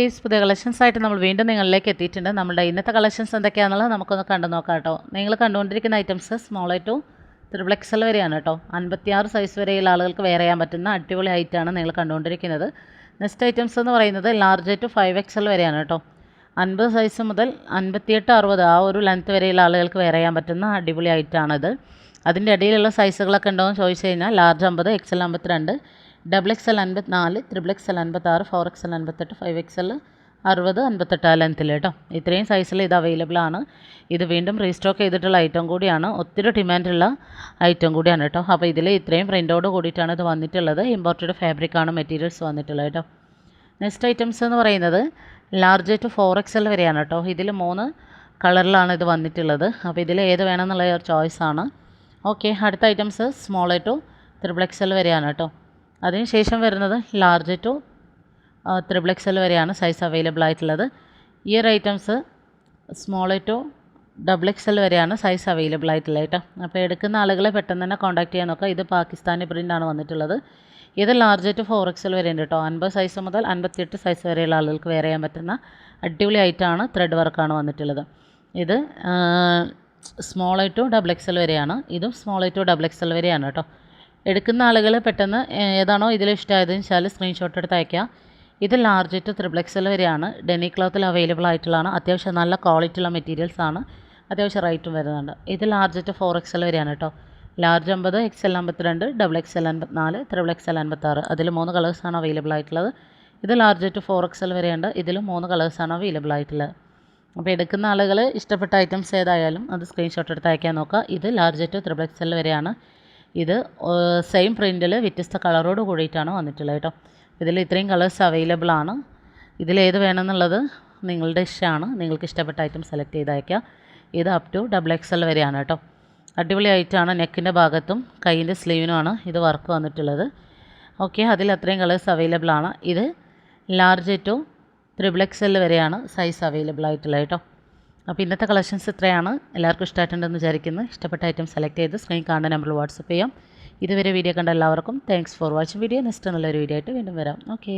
Case പുതിയ collections ആയിട്ട് നമ്മൾ വീണ്ടും നിങ്ങളിലേക്ക് എത്തിയിട്ടുണ്ട്. നമ്മുടെ ഇന്നത്തെ കളക്ഷൻസ് എന്തൊക്കെയാണെന്നുള്ളത് നമുക്കൊന്ന് കണ്ടു നോക്കാം കേട്ടോ. നിങ്ങൾ കണ്ടുകൊണ്ടിരിക്കുന്ന items small to triple XL വരെയാണ് കേട്ടോ. അൻപത്തിയാറ് സൈസ് വരെയുള്ള ആളുകൾക്ക് വെയർ ചെയ്യാൻ പറ്റുന്ന അടിപൊളി ഹൈറ്റാണ് നിങ്ങൾ കണ്ടുകൊണ്ടിരിക്കുന്നത്. നെക്സ്റ്റ് ഐറ്റംസ് എന്ന് പറയുന്നത് ലാർജ് ടു ഫൈവ് എക്സൽ വരെയാണ് കേട്ടോ. അൻപത് സൈസ് മുതൽ അൻപത്തിയെട്ട് അറുപത് ആ ഒരു ലെങ്ത്ത് വരെയുള്ള ആളുകൾക്ക് വെയർ ചെയ്യാൻ പറ്റുന്ന അടിപൊളി ഐറ്റാണിത് അതിന്റെ ഇടയിലുള്ള സൈസുകളൊക്കെ ഉണ്ടോ എന്ന് ചോദിച്ചു കഴിഞ്ഞാൽ ലാർജ് അമ്പത് എക്സൽ അമ്പത്തിരണ്ട് ഡബിൾ എക്സ് എൽ അൻപത്തിനാല് ത്രിബിൾ എക്സ് എൽ അൻപത്താറ് ഫോർ എക്സ് എൽ അൻപത്തെട്ട് ഫൈവ് എക്സ് എൽ അറുപത് അൻപത്തെട്ട് ലെങ്ത്തിൽ കേട്ടോ. ഇത്രയും സൈസിൽ ഇത് അവൈലബിൾ ആണ്. ഇത് വീണ്ടും റീസ്റ്റോക്ക് ചെയ്തിട്ടുള്ള ഐറ്റം കൂടിയാണ്. ഒത്തിരി ഡിമാൻഡുള്ള ഐറ്റം കൂടിയാണ് കേട്ടോ. അപ്പോൾ ഇതിൽ ഇത്രയും പ്രിന്റോട് കൂടിയിട്ടാണ് ഇത് വന്നിട്ടുള്ളത്. ഇമ്പോർട്ടഡ് ഫാബ്രിക്കാണ് മെറ്റീരിയൽസ് വന്നിട്ടുള്ളത് കേട്ടോ. നെക്സ്റ്റ് ഐറ്റംസ് എന്ന് പറയുന്നത് large to four X L വരെയാണ് കേട്ടോ. ഇതിൽ മൂന്ന് കളറിലാണ് ഇത് വന്നിട്ടുള്ളത്. അപ്പോൾ ഇതിൽ ഏത് വേണമെന്നുള്ള ഒരു ചോയ്സാണ് ഓക്കെ അടുത്ത items small to triple X L വരെയാണ് കേട്ടോ. അതിനുശേഷം വരുന്നത് ലാർജ് ടു ത്രിബിൾ എൽ വരെയാണ് സൈസ് അവൈലബിൾ ആയിട്ടുള്ളത്. Ear items small to double X L വരെയാണ് സൈസ് അവൈലബിൾ ആയിട്ടുള്ളത് കേട്ടോ. അപ്പോൾ എടുക്കുന്ന ആളുകളെ പെട്ടെന്ന് തന്നെ കോൺടാക്ട് ചെയ്യാൻ നോക്കുക ഇത് പാകിസ്ഥാനി പ്രിന്റാണ് വന്നിട്ടുള്ളത്. ഇത് large to four X L വരെ ഉണ്ട് കേട്ടോ. അൻപത് സൈസ് മുതൽ അൻപത്തിയെട്ട് സൈസ് വരെയുള്ള ആളുകൾക്ക് വെയർ ചെയ്യാൻ പറ്റുന്ന അടിപൊളി ആയിട്ടാണ് ത്രെഡ് വർക്കാണ് വന്നിട്ടുള്ളത്. ഇത് small to double X L വരെയാണ്. ഇതും small to double X L വരെയാണ് കേട്ടോ. എടുക്കുന്ന ആളുകൾ പെട്ടെന്ന് ഏതാണോ ഇതിൽ ഇഷ്ടമായതെന്ന് വെച്ചാൽ സ്ക്രീൻഷോട്ട് എടുത്ത് അയക്കുക ഇത് ലാർജ് ടു വരെയാണ്. ഡെനി ക്ലോത്തിൽ അവൈലബിൾ ആയിട്ടുള്ളതാണ്. അത്യാവശ്യം നല്ല ക്വാളിറ്റി ഉള്ള മെറ്റീരിയൽസ് ആണ്. അത്യാവശ്യം റേറ്റും വരുന്നുണ്ട്. ഇത് ലാർജ് ടു ഫോർ എക്സൽ വരെയാണ് കേട്ടോ ലാർജ് അമ്പത് എക്സ് എൽ അമ്പത്തിരണ്ട് ഡബിൾ എക്സ് എൽ അൻപത്തിനാല് ത്രിബിൾ എക്സ് എൽ അൻപത്താറ്. അതിൽ മൂന്ന് കളേഴ്സാണ് അവൈലബിൾ ആയിട്ടുള്ളത്. ഇത് ലാർജ് ടു ഫോർ എക്സൽ വരെയുണ്ട്. ഇതിൽ മൂന്ന് കളേഴ്സാണ് അവൈലബിൾ ആയിട്ടുള്ളത്. അപ്പോൾ എടുക്കുന്ന ആളുകൾ ഇഷ്ടപ്പെട്ട ഐറ്റംസ് ഏതായാലും അത് സ്ക്രീൻഷോട്ട് എടുത്ത് അയക്കാൻ നോക്കുക. ഇത് large to triple X L വരെയാണ്. ഇത് സെയിം പ്രിന്റിൽ വ്യത്യസ്ത കളറോട് കൂടിയിട്ടാണ് വന്നിട്ടുള്ളത് കേട്ടോ. ഇതിൽ ഇത്രയും കളേഴ്സ് അവൈലബിൾ ആണ്. ഇതിലേത് വേണമെന്നുള്ളത് നിങ്ങളുടെ ഇഷ്ടമാണ്. നിങ്ങൾക്ക് ഇഷ്ടപ്പെട്ട ഐറ്റം സെലക്ട് ചെയ്തയക്കാം ഇത് up to double X L വരെയാണ് കേട്ടോ. അടിപൊളി ആയിട്ടാണ് നെക്കിന്റെ ഭാഗത്തും കൈയിന്റെ സ്ലീവിനുമാണ് ഇത് വർക്ക് വന്നിട്ടുള്ളത്. ഓക്കെ അതിൽ അത്രയും കളേഴ്സ് അവൈലബിൾ ആണ്. ഇത് large to triple X L വരെയാണ് സൈസ് അവൈലബിൾ ആയിട്ടുള്ളത് കേട്ടോ. അപ്പോൾ ഇന്നത്തെ കളക്ഷൻസ് ഇത്രയാണ്. എല്ലാവർക്കും ഇഷ്ടമായിട്ടുണ്ടെന്ന് വിചാരിക്കുന്നു. ഇഷ്ടപ്പെട്ട ഐറ്റം സെലക്ട് ചെയ്ത് സ്ക്രീൻ കാണുന്ന നമ്പറിൽ വാട്സപ്പ് ചെയ്യാം. ഇതുവരെ വീഡിയോ കണ്ട എല്ലാവർക്കും thanks for watching video next നല്ലൊരു വീഡിയോ ആയിട്ട് വീണ്ടും വരാം. ഓക്കെ